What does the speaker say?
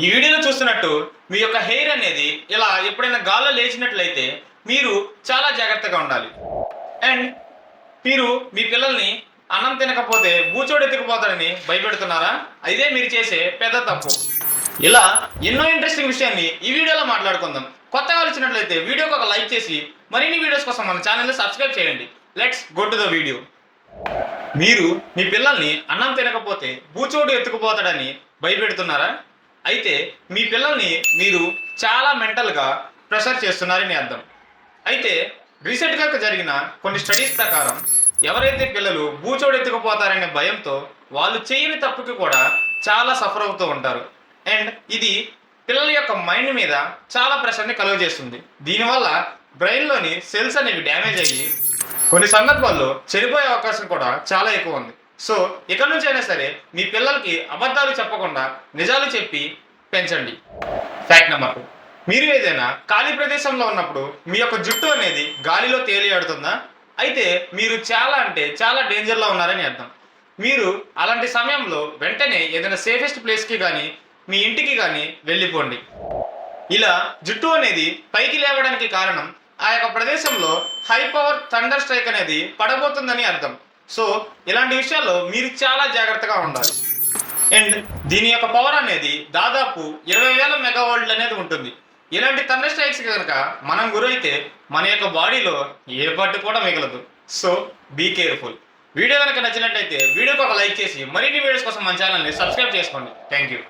ఈ వీడియోలో చూస్తున్నట్టు మీ యొక్క హెయిర్ అనేది ఇలా ఎప్పుడైనా గాల్లో లేచినట్లయితే మీరు చాలా జాగ్రత్తగా ఉండాలి. అండ్ మీరు మీ పిల్లల్ని అన్నం తినకపోతే బూచోడు ఎత్తుకుపోతాడని భయపెడుతున్నారా? ఇదే మీరు చేసే పెద్ద తప్పు. ఇలా ఎన్నో ఇంట్రెస్టింగ్ విషయాన్ని ఈ వీడియోలో మాట్లాడుకుందాం. కొత్తగా వచ్చినట్లయితే వీడియోకి ఒక లైక్ చేసి మరిన్ని వీడియోస్ కోసం మన ఛానల్ని సబ్స్క్రైబ్ చేయండి. Let's go to the video మీరు మీ పిల్లల్ని అన్నం తినకపోతే బూచోడు ఎత్తుకుపోతాడని భయపెడుతున్నారా? అయితే మీ పిల్లల్ని మీరు చాలా మెంటల్గా ప్రెషర్ చేస్తున్నారని అర్థం. అయితే రీసెంట్గా జరిగిన కొన్ని స్టడీస్ ప్రకారం ఎవరైతే పిల్లలు భూచోడెత్తుకుపోతారనే భయంతో వాళ్ళు చేయని తప్పుకి కూడా చాలా సఫర్ అవుతూ ఉంటారు. అండ్ ఇది పిల్లల యొక్క మైండ్ మీద చాలా ప్రెషర్ని కలుగజేస్తుంది దీనివల్ల బ్రెయిన్లోని సెల్స్ అనేవి డ్యామేజ్ అయ్యి కొన్ని సందర్భాల్లో చనిపోయే అవకాశం కూడా చాలా ఎక్కువ ఉంది. సో ఇక నుంచి అయినా సరే మీ పిల్లలకి అబద్ధాలు చెప్పకుండా నిజాలు చెప్పి పెంచండి. ఫ్యాక్ట్ నెంబర్ టూ మీరు ఏదైనా ఖాళీ ప్రదేశంలో ఉన్నప్పుడు మీ యొక్క జుట్టు అనేది గాలిలో తేలియాడుతుందా? అయితే మీరు చాలా అంటే చాలా డేంజర్లో ఉన్నారని అర్థం. మీరు అలాంటి సమయంలో వెంటనే ఏదైనా సేఫెస్ట్ ప్లేస్కి కానీ మీ ఇంటికి కానీ వెళ్ళిపోండి. ఇలా జుట్టు అనేది పైకి లేవడానికి కారణం ఆ యొక్క ప్రదేశంలో హై పవర్ థండర్ స్ట్రైక్ అనేది పడబోతుందని అర్థం. సో ఇలాంటి విషయాల్లో మీరు చాలా జాగ్రత్తగా ఉండాలి. అండ్ దీని యొక్క పవర్ అనేది దాదాపు ఇరవై వేల మెగావోల్ట్ అనేది ఉంటుంది. ఇలాంటి థండర్ స్ట్రైక్స్ కనుక మనం గురైతే మన యొక్క బాడీలో ఏ పట్టు కూడా మిగలదు. సో బీ కేర్ఫుల్ వీడియో కనుక నచ్చినట్టయితే వీడియోకి ఒక లైక్ చేసి మరిన్ని వీడియోస్ కోసం మన ఛానల్ని సబ్స్క్రైబ్ చేసుకోండి. Thank you